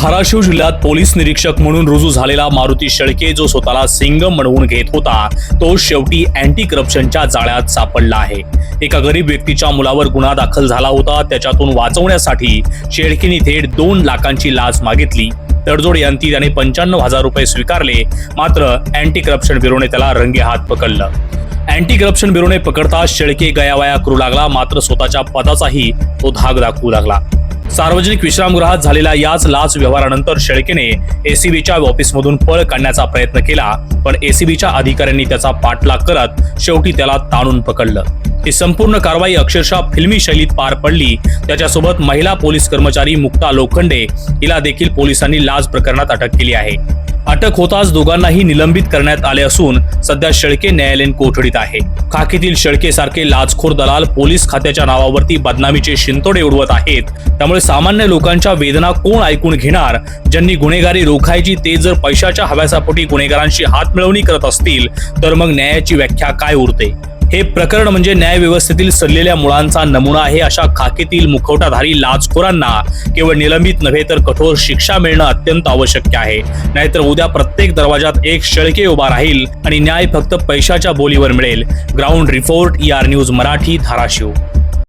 धाराशिव जिल्ह्यात पोलीस निरीक्षक म्हणून रुजू झालेला मारुती शेळके जो स्वतःला सिंगम म्हणवून घेत होता तो शेवटी अँटी करप्शनच्या जाळ्यात सापडला आहे. एका गरीब व्यक्तीच्या मुलावर गुन्हा दाखल झाला होता त्याच्यातून वाचवण्यासाठी शेळकेने थेट दोन लाखांची लाच मागितली. तडजोड यांती त्याने पंच्याण्णव हजार रुपये स्वीकारले मात्र अँटी करप्शन ब्युरोने त्याला रंगे हात पकडलं. अँटी करप्शन ब्युरोने पकडता शेळके गयावया करू लागला मात्र स्वतःच्या पदाचाही तो धाग दाखवू लागला. सार्वजनिक विश्रामगृहात झालेल्या याच लाच व्यवहारानंतर शेळकेने एसीबीच्या ऑफिसमधून पळ काढण्याचा प्रयत्न केला पण एसीबीच्या अधिकाऱ्यांनी त्याचा पाठलाग करत शेवटी त्याला ताणून पकडलं. ही संपूर्ण कारवाई अक्षरशः फिल्मी शैलीत पार पडली. त्याच्यासोबत महिला पोलीस कर्मचारी मुक्ता लोखंडे हिला देखील पोलिसांनी लाच प्रकरणात अटक केली आहे. अटक होताच दोघांनाही निलंबित करण्यात आले असून सध्या शेळके न्यायालयीन कोठडीत आहे. खाकीतील शेळके सारखे लाचखोर दलाल पोलीस खात्याच्या नावावरती बदनामीचे शिंतोडे उडवत आहेत. त्यामुळे सामान्य लोकांच्या वेदना कोण ऐकून घेणार? ज्यांनी गुन्हेगारी रोखायची ते जर पैशाच्या हव्यासापोटी गुन्हेगारांशी हात मिळवणी करत असतील तर मग न्यायाची व्याख्या काय उरते? हे प्रकरण म्हणजे न्यायव्यवस्थेतील सरलेल्या मुळांचा नमुना आहे. अशा खाकीतील मुखवटाधारी लाचखोरांना केवळ निलंबित नव्हे तर कठोर शिक्षा मिळणं अत्यंत आवश्यक आहे. नाहीतर उद्या प्रत्येक दरवाजात एक शेळके उभा राहील आणि न्याय फक्त पैशाच्या बोलीवर मिळेल. Ground report E R news Marathi Dharashiv.